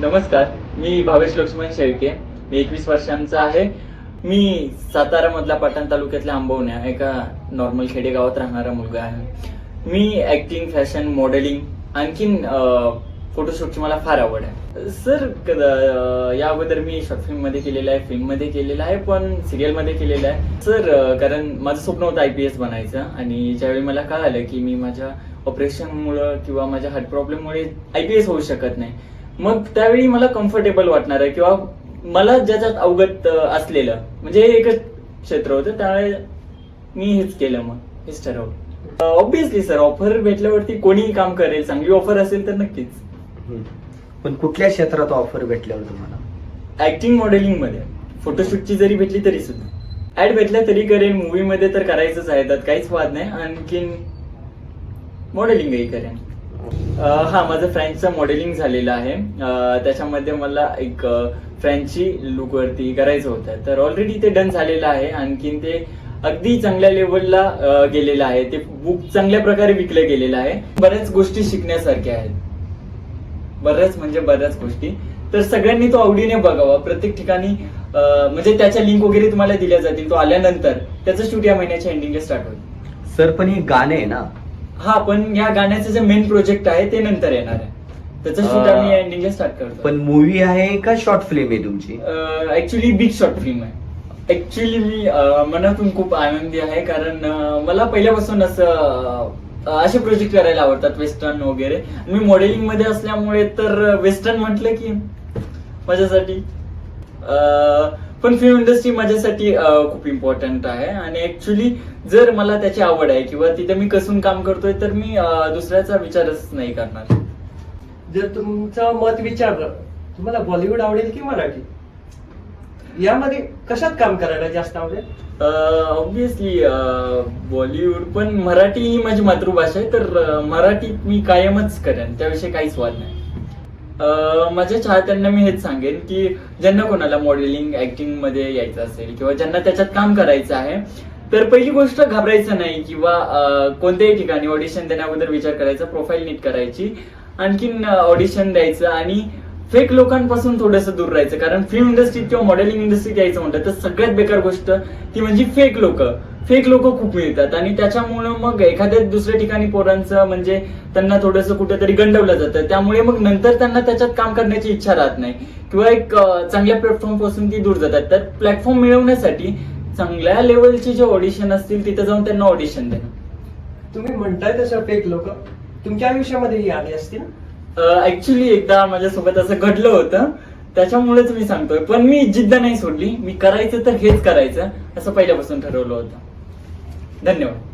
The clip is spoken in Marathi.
नमस्कार मी भावेश लक्ष्मण शेळके. मी एकवीस वर्षांचा आहे. मी सातारा मधला पाटण तालुक्यातल्या आंबवण्या एका नॉर्मल खेडेगावात राहणारा मुलगा आहे. मी ऍक्टिंग फॅशन मॉडेलिंग आणखीन फोटोशूटची मला फार आवड आहे. सर या अगोदर मी शॉर्ट फिल्ममध्ये केलेलं आहे फिल्ममध्ये केलेलं आहे पण सिरियलमध्ये केलेलं आहे. सर कारण माझं स्वप्न होतं आय पी एस बनायचं आणि ज्यावेळी मला कळालं की मी माझ्या ऑपरेशनमुळं किंवा माझ्या हार्ट प्रॉब्लेममुळे आय पी एस होऊ शकत नाही मग त्यावेळी मला कम्फर्टेबल वाटणार आहे किंवा मला ज्याच्यात अवगत असलेलं म्हणजे हे एकच क्षेत्र होतं त्यामुळे मी हेच केलं मग हेच ठरवलं. ऑब्विसली सर ऑफर भेटल्यावरती कोणीही काम करेल चांगली ऑफर असेल तर नक्कीच. पण कुठल्या क्षेत्रात ऑफर भेटल्यावर तुम्हाला? ऍक्टिंग मॉडेलिंगमध्ये फोटोशूटची जरी भेटली तरी सुद्धा. ऍड भेटल्या तरी करेन मूवी मध्ये तर करायचंच आहे त्यात काहीच वाद नाही. आणखीन मॉडेलिंगही करेन. हा माझं फ्रँचचं मॉडेलिंग झालेलं आहे. त्याच्यामध्ये मला एक फ्रँची लुक वरती करायचं होतं. तर ऑलरेडी ते डन झालेलं आहे. आणखीन ते अगदी चांगल्या लेवलला गेलेलं आहे. ते बुक चांगल्या प्रकारे विकलं गेलेलं आहे. बऱ्याच गोष्टी शिकण्यासारख्या आहेत. बऱ्याच म्हणजे बऱ्याच गोष्टी. तर सगळ्यांनी तो आवडीने बघावा. प्रत्येक ठिकाणी म्हणजे त्याच्या लिंक वगैरे तुम्हाला दिल्या जातील. तो आल्यानंतर त्याचं शूट या महिन्याच्या एंडिंगला स्टार्ट होईल. सर पण हे गाणे आहे ना हा पण या गाण्याचं जे मेन प्रोजेक्ट आहे ते नंतर येणार आहे. त्याचं शूट अं, आम्ही एंडिंगला स्टार्ट करतो पण मूवी आहे का शॉर्ट फिल्म आहे तुमची? ऍक्च्युली बिग शॉर्ट फिल्म आहे. ऍक्च्युली मी अं, मनातून खूप आनंदी आहे कारण अं, मला पहिल्यापासून असं अं, असे प्रोजेक्ट करायला आवडतात वेस्टर्न वगैरे. मी मॉडेलिंगमध्ये असल्यामुळे तर वेस्टर्न म्हटलं की माझ्यासाठी. अं, पण फिल्म इंडस्ट्री माझ्यासाठी खूप इम्पॉर्टंट आहे. आणि ऍक्च्युली जर मला त्याची आवड आहे किंवा तिथे मी कसून काम करतोय तर मी दुसऱ्याचा विचारच नाही करणार. जर तुमचं मत विचारलं तुम्हाला बॉलिवूड आवडेल की मराठी? यामध्ये कशात काम करायला जास्त आवडेल? ऑब्विसली बॉलिवूड पण मराठी ही माझी मातृभाषा आहे तर अं, मराठी मी कायमच करेन. त्याविषयी काहीच वाद नाही. माझ्या चाहत्यांना मी हेच सांगेन की ज्यांना कोणाला मॉडेलिंग ऍक्टिंगमध्ये यायचं असेल किंवा ज्यांना त्याच्यात काम करायचं आहे तर पहिली गोष्ट घाबरायचं नाही किंवा कोणत्याही ठिकाणी ऑडिशन देण्याबद्दल विचार करायचा प्रोफाईल नीट करायची आणखीन ऑडिशन द्यायचं आणि फेक लोकांपासून थोडंसं दूर राहायचं. कारण फिल्म इंडस्ट्रीत किंवा मॉडेलिंग इंडस्ट्रीत यायचं म्हणतात तर सगळ्यात बेकार गोष्ट ती म्हणजे फेक लोक. फेक लोक खूप मिळतात आणि त्याच्यामुळे मग एखाद्या दुसऱ्या ठिकाणी पोरांचं म्हणजे त्यांना थोडंसं कुठेतरी गंडवलं जातं. त्यामुळे मग नंतर त्यांना त्याच्यात काम करण्याची इच्छा राहत नाही. किंवा एक चांगल्या प्लॅटफॉर्मपासून ती दूर जातात. तर प्लॅटफॉर्म मिळवण्यासाठी चांगल्या लेवलचे जे ऑडिशन असतील तिथे जाऊन त्यांना ऑडिशन देणं. तुम्ही म्हणताय तसं फेक लोक. तुमच्या आयुष्यामध्येही आले असतील? ऍक्च्युली एकदा माझ्यासोबत असं घडलं होतं. त्याच्यामुळेच मी सांगतोय. पण मी जिद्द नाही सोडली. मी करायचं तर हेच करायचं असं पहिल्यापासून ठरवलं होतं. धन्यवाद.